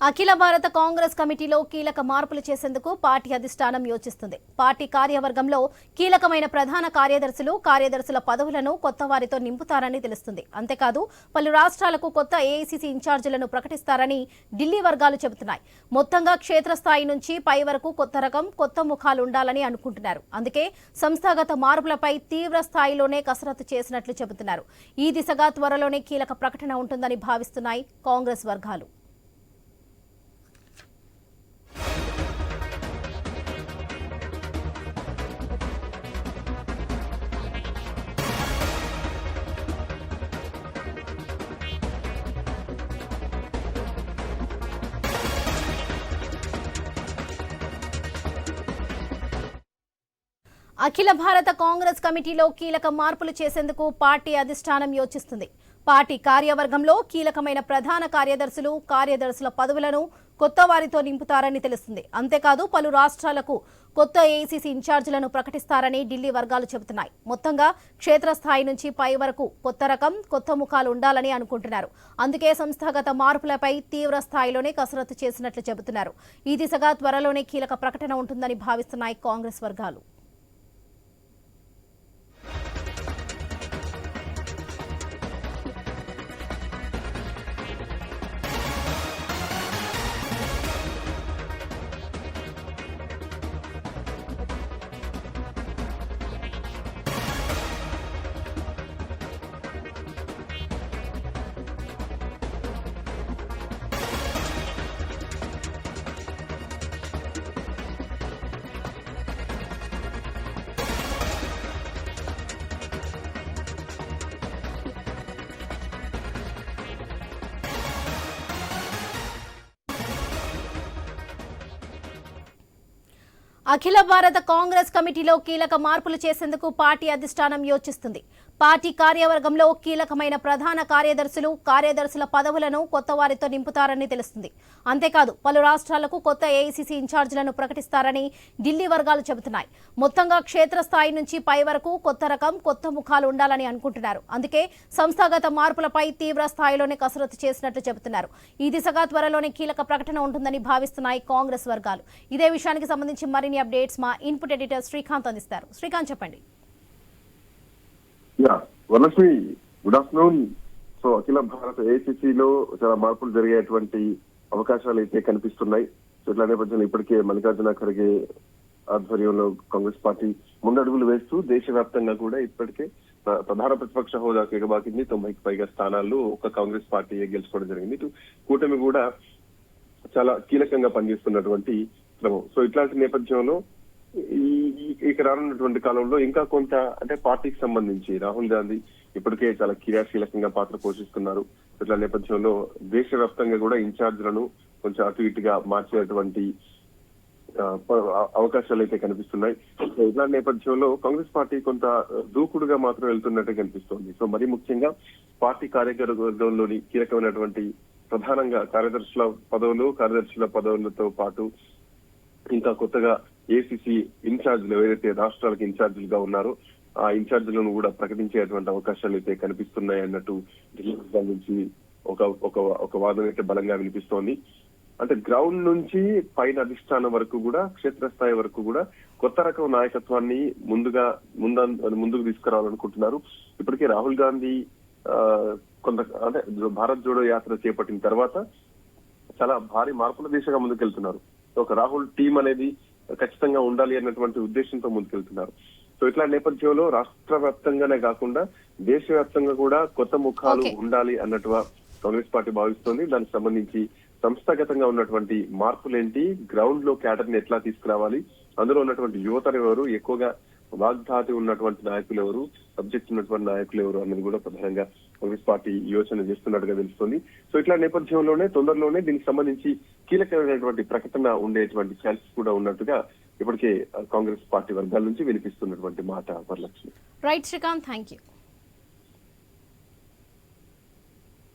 అఖిల భారత కాంగ్రెస్ కమిటీలో కీలక మార్పులు చేసేందుకు పార్టీ అధిష్టానం యోచిస్తుంది. పార్టీ కార్యవర్గంలో కీలకమైన ప్రధాన కార్యదర్శులు కార్యదర్శుల పదవులను కొత్త వారితో నింపుతారని తెలుస్తుంది. అంతేకాదు పలు రాష్ట్రాలకు కొత్త ఏఐసీసీ ఇన్ఛార్జీలను ప్రకటిస్తారని ఢిల్లీ వర్గాలు చెబుతున్నాయి. మొత్తంగా క్షేత్రస్థాయి నుంచి పై వరకు కొత్త రకం కొత్త ముఖాలు ఉండాలని అనుకుంటున్నారు. అందుకే సంస్థాగత మార్పులపై తీవ్ర స్థాయిలోనే కసరత్తు చేసినట్లు చెబుతున్నారు. ఈ దిశగా త్వరలోనే కీలక ప్రకటన ఉంటుందని భావిస్తున్నాయి కాంగ్రెస్ వర్గాలు. అఖిల భారత కాంగ్రెస్ కమిటీలో కీలక మార్పులు చేసేందుకు పార్టీ అధిష్టానం యోచిస్తుంది. పార్టీ కార్యవర్గంలో కీలకమైన ప్రధాన కార్యదర్శులు కార్యదర్శుల పదవులను కొత్త వారితో నింపుతారని తెలుస్తుంది. అంతేకాదు పలు రాష్ట్రాలకు కొత్త ఏఐసీసీ ఇన్ఛార్జీలను ప్రకటిస్తారని ఢిల్లీ వర్గాలు చెబుతున్నాయి. మొత్తంగా క్షేత్రస్థాయి నుంచి పై వరకు కొత్త రకం కొత్త ముఖాలు ఉండాలని అనుకుంటున్నారు. అందుకే సంస్థాగత మార్పులపై తీవ్ర స్థాయిలోనే కసరత్తు చేసినట్లు చెబుతున్నారు. ఈ దిశగా త్వరలోనే కీలక ప్రకటన ఉంటుందని భావిస్తున్నాయి కాంగ్రెస్ వర్గాలు. అఖిల భారత కాంగ్రెస్ కమిటీలో కీలక మార్పులు చేసేందుకు పార్టీ అధిష్టానం యోచిస్తుంది. పార్టీ కార్యవర్గంలో కీలకమైన ప్రధాన కార్యదర్శులు కార్యదర్శుల పదవులను కొత్త వారితో నింపుతారని తెలుస్తుంది. అంతేకాదు పలు రాష్ట్రాలకు కొత్త ఏఐసీసీ ఇన్ఛార్జీలను ప్రకటిస్తారని ఢిల్లీ వర్గాలు చెబుతున్నాయి. మొత్తంగా క్షేత్రస్థాయి నుంచి పై వరకు కొత్త రకం కొత్త ముఖాలు ఉండాలని అనుకుంటున్నారు. అందుకే సంస్థాగత మార్పులపై తీవ్ర స్థాయిలోనే కసరత్తు చేసినట్లు చెబుతున్నారు. ఈ దిశగా త్వరలోనే కీలక ప్రకటన ఉంటుందని భావిస్తున్నాయి కాంగ్రెస్ వర్గాలు. ఇదే విషయానికి సంబంధించి మరిన్ని అప్డేట్స్ మా ఇన్పుట్ ఎడిటర్ శ్రీకాంత్ అందిస్తారు. శ్రీకాంత్ చెప్పండి. Yeah Varalakshmi good afternoon so అఖిల భారత ఏసీసీలో చాలా మార్పులు జరిగేటువంటి అవకాశాలు అయితే కనిపిస్తున్నాయి. సో ఇట్లా నేపథ్యంలో ఇప్పటికే మల్లికార్జున ఖర్గే ఆధ్వర్యంలో కాంగ్రెస్ పార్టీ ముందడుగులు వేస్తూ దేశవ్యాప్తంగా కూడా ఇప్పటికే ప్ర- ప్రధాన ప్రతిపక్ష హోదాకు ఎగబాకింది. తొంభైకి పైగా స్థానాల్లో ఒక కాంగ్రెస్ పార్టీ గెలుచుకోవడం జరిగింది. ఇటు కూటమి కూడా చాలా కీలకంగా పనిచేస్తున్నటువంటి క్రమం. సో ఇట్లాంటి నేపథ్యంలో ఈ ఇక్కడ ఇక రానున్నటువంటి కాలంలో ఇంకా కొంత అంటే పార్టీకి సంబంధించి రాహుల్ గాంధీ ఇప్పటికే చాలా క్రియాశీలకంగా పాత్ర పోషిస్తున్నారు. ఇట్లా నేపథ్యంలో దేశవ్యాప్తంగా కూడా ఇన్ఛార్జ్లను కొంచెం అటు ఇటుగా మార్చేటువంటి అవకాశాలు అయితే కనిపిస్తున్నాయి. ఇలా ఇట్లా నేపథ్యంలో కాంగ్రెస్ పార్టీ కొంత దూకుడుగా మాత్రం వెళ్తున్నట్టు కనిపిస్తోంది. సో మరి ముఖ్యంగా పార్టీ కార్యవర్గంలోని కీలకమైనటువంటి ప్రధానంగా కార్యదర్శుల పదవులు కార్యదర్శుల పదవులతో పాటు ఇంకా కొత్తగా ఏసీసీ ఇన్ఛార్జీలు ఏదైతే రాష్ట్రాలకు ఇన్ఛార్జీలుగా ఉన్నారో ఆ ఇన్ఛార్జీలను కూడా ప్రకటించేటువంటి అవకాశాలు అయితే కనిపిస్తున్నాయి అన్నట్టు ఢిల్లీ నుంచి ఒక ఒక ఒక వాదన అయితే బలంగా వినిపిస్తోంది. అంటే గ్రౌండ్ నుంచి పైన అధిష్టానం వరకు కూడా క్షేత్రస్థాయి వరకు కూడా కొత్త రకం నాయకత్వాన్ని ముందుగా ముంద ముందుకు తీసుకురావాలనుకుంటున్నారు. ఇప్పటికే రాహుల్ గాంధీ ఆ, కొంత అంటే భారత్ జోడో యాత్ర చేపట్టిన తర్వాత చాలా భారీ మార్పుల దిశగా ముందుకెళ్తున్నారు. ఒక రాహుల్ టీం అనేది ఖచ్చితంగా ఉండాలి అన్నటువంటి ఉద్దేశంతో ముందుకెళ్తున్నారు. సో ఇట్లా నేపథ్యంలో రాష్ట్ర వ్యాప్తంగానే కాకుండా దేశవ్యాప్తంగా కూడా కొత్త ముఖాలు. ఉండాలి అన్నట్టుగా కాంగ్రెస్ పార్టీ భావిస్తోంది. దానికి సంబంధించి సంస్థాగతంగా ఉన్నటువంటి మార్పులేంటి? గ్రౌండ్లో క్యాడర్ని ఎట్లా తీసుకురావాలి? అందులో ఉన్నటువంటి యువతను ఎవరు? ఎక్కువగా వాగ్దాటి ఉన్నటువంటి నాయకులు ఎవరు సబ్జెక్ట్ ఉన్నటువంటి నాయకులు ఎవరు అన్నది కూడా ప్రధానంగా కాంగ్రెస్ పార్టీ యోచన చేస్తున్నట్టుగా తెలుస్తుంది. సో ఇట్లా నేపథ్యంలోనే తొందరలోనే దీనికి సంబంధించి కీలకమైనటువంటి ప్రకటన ఉండేటువంటి ఛాన్సెస్ కూడా ఉన్నట్టుగా ఇప్పటికే కాంగ్రెస్ పార్టీ వర్గాల నుంచి వినిపిస్తున్నటువంటి మాట Varalakshmi. Right Srikanth thank you